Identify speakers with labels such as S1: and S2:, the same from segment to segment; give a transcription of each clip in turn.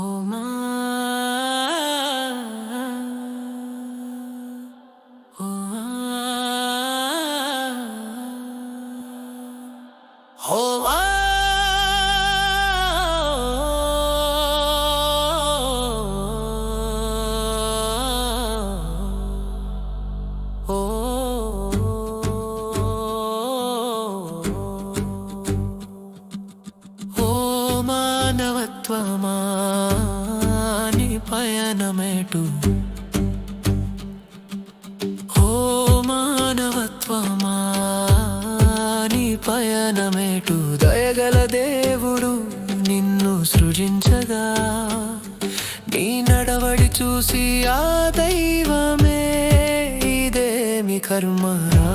S1: お前 మానవత్వమాని పయనమేటు. ఓ మానవత్వమాని పయనమేటు. దయగల దేవుడు నిన్ను సృజించగా. నీ నడవడి చూసి ఆ దైవమే ఇదేమి కర్మరా.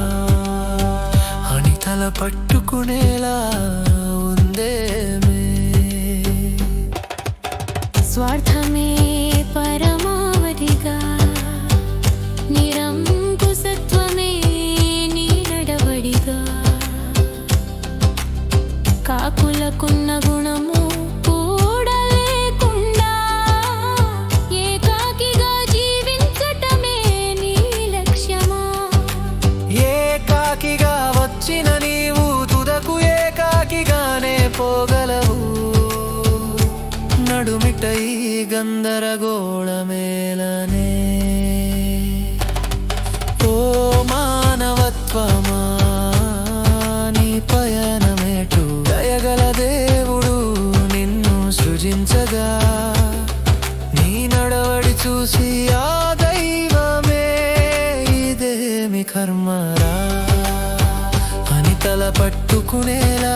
S1: అని తల పట్టుకునేలా
S2: కాకులకున్న గుణము కూడా ఏకాకిగా జీవించటమే నీ లక్ష్యమా?
S1: ఏకాకిగా వచ్చిన నీవు తుదకు ఏకాకిగానే పోగలవు. నడుమిట ఈ గందరగోళమేలనే సృజించగా నీ నడవడి చూసి ఆ దైవమే ఇదేమి కర్మరా? అని తల పట్టుకునేలా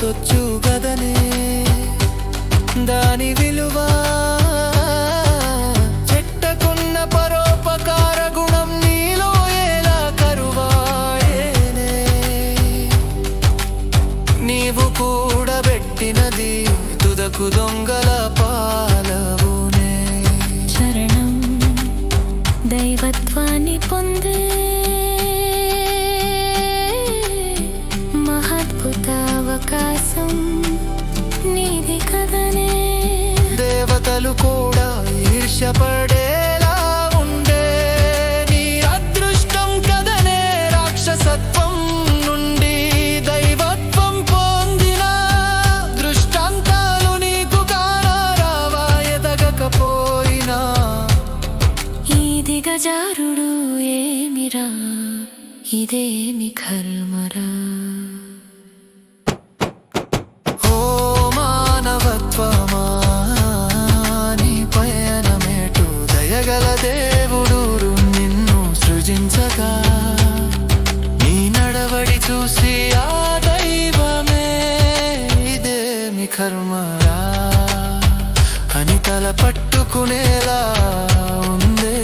S1: తెలిసొచ్చు గదనే. దాని విలువ చెట్టకున్న పరోపకార గుణం నీలో ఎలా కరువాయేనే. నీవు కూడబెట్టినది తుదకు దొంగల పాలవునే.
S2: శరణం దైవత్వాన్ని పొందే
S1: ప్రజలు కూడా ఈర్ష్యపడేలా ఉండే నీ అదృష్టం కదనే రాక్షసత్వం నుండి దైవత్వం పొందిన దృష్టాంతాలు నీకు కారావా ఎదగకపోయినా.
S2: ఈ దిగజారుడు ఏమిరా? ఇదేమి కర్మరా?
S1: చూసి ఆ దైవమే ఇదేమి కర్మరా అని తల పట్టుకునేలా ఉందే